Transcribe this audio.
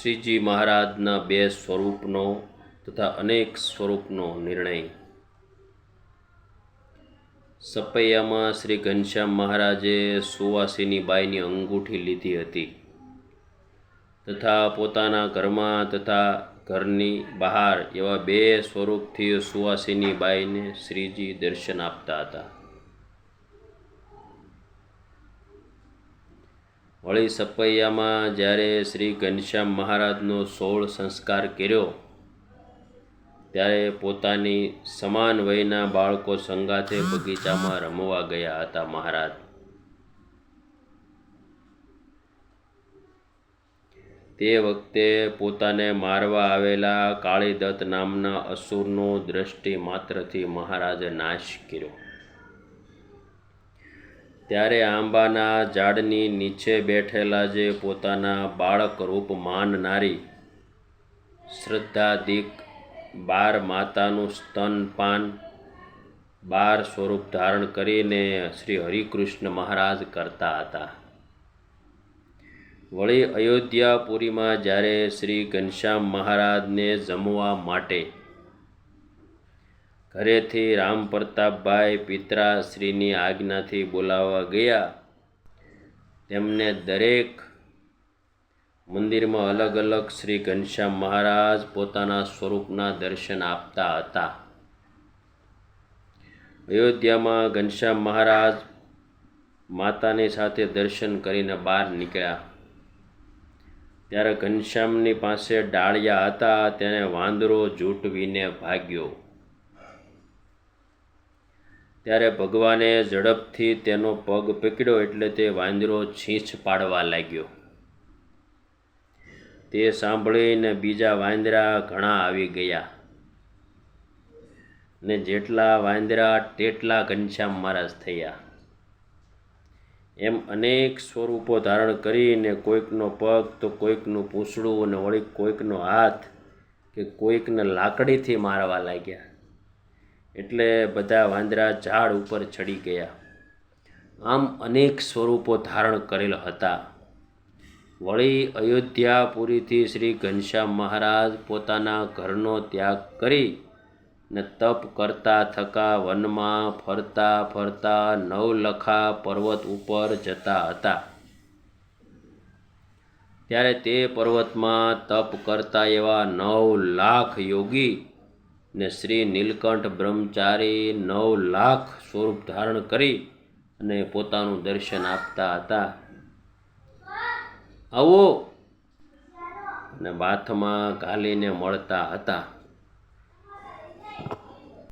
શ્રીજી મહારાજના બે સ્વરૂપનો તથા અનેક સ્વરૂપનો નિર્ણય. સપૈયામાં શ્રી ઘનશ્યામ મહારાજે સુવાસીની બાઈની અંગૂઠી લીધી હતી તથા પોતાના ઘરમાં તથા ઘરની બહાર એવા બે સ્વરૂપથી સુવાસીની બાઈને શ્રીજી દર્શન આપતા હતા. વળી સપૈયામાં જ્યારે શ્રી ઘનશ્યામ મહારાજનો સોળ સંસ્કાર કર્યો, ત્યારે પોતાની સમાન વયના બાળકો સંગાથે બગીચામાં રમવા ગયા હતા મહારાજ. તે વખતે પોતાને મારવા આવેલા કાળીદત્ત નામના અસુરનો દ્રષ્ટિ માત્રથી મહારાજે નાશ કર્યો. ત્યારે આંબાના ઝાડની નીચે બેઠેલા જે પોતાના બાળક રૂપ માનનારી શ્રદ્ધાદિક બાર માતાનું સ્તનપાન બાર સ્વરૂપ ધારણ કરીને શ્રી હરિકૃષ્ણ મહારાજ કરતા હતા. વળી અયોધ્યાપુરીમાં જ્યારે શ્રી ઘનશ્યામ મહારાજને જમવા માટે ઘરેથી રામ પ્રતાપભાઈ પિત્રાશ્રીની આજ્ઞાથી બોલાવવા ગયા. તેમને દરેક મંદિરમાં અલગ અલગ શ્રી ઘનશ્યામ મહારાજ પોતાના સ્વરૂપના દર્શન આપતા હતા. અયોધ્યામાં ઘનશ્યામ મહારાજ માતાની સાથે દર્શન કરીને બહાર નીકળ્યા. ત્યારે ઘનશ્યામની પાસે ડાળિયા હતા તેને વાંદરો ઝૂંટવીને ભાગ્યો. ત્યારે ભગવાને ઝડપથી તેનો પગ પકડ્યો એટલે તે વાંદરો છીંછ પાડવા લાગ્યો. તે સાંભળીને બીજા વાંદરા ઘણા આવી ગયા. ને જેટલા વાંદરા તેટલા ઘનશ્યામ મહારાજ થયા. એમ અનેક સ્વરૂપો ધારણ કરીને કોઈકનો પગ તો કોઈકનું પૂંછડું અને વળી કોઈકનો હાથ કે કોઈકને લાકડીથી મારવા લાગ્યા. એટલે બધા વાંદરા ઝાડ ઉપર ચડી ગયા. આમ અનેક સ્વરૂપો ધારણ કરેલ હતા. વળી અયોધ્યાપુરીથી શ્રી ઘનશ્યામ મહારાજ પોતાના ઘરનો ત્યાગ કરી ને તપ કરતા થકા વનમાં ફરતા ફરતા નવલખા પર્વત ઉપર જતા હતા. ત્યારે તે પર્વતમાં તપ કરતા એવા નવ લાખ યોગી ને શ્રી નીલકંઠ બ્રહ્મચારી નવ લાખ સ્વરૂપ ધારણ કરી અને પોતાનું દર્શન આપતા હતા. આવો. ને બાથમાં ઘાલીને મળતા હતા.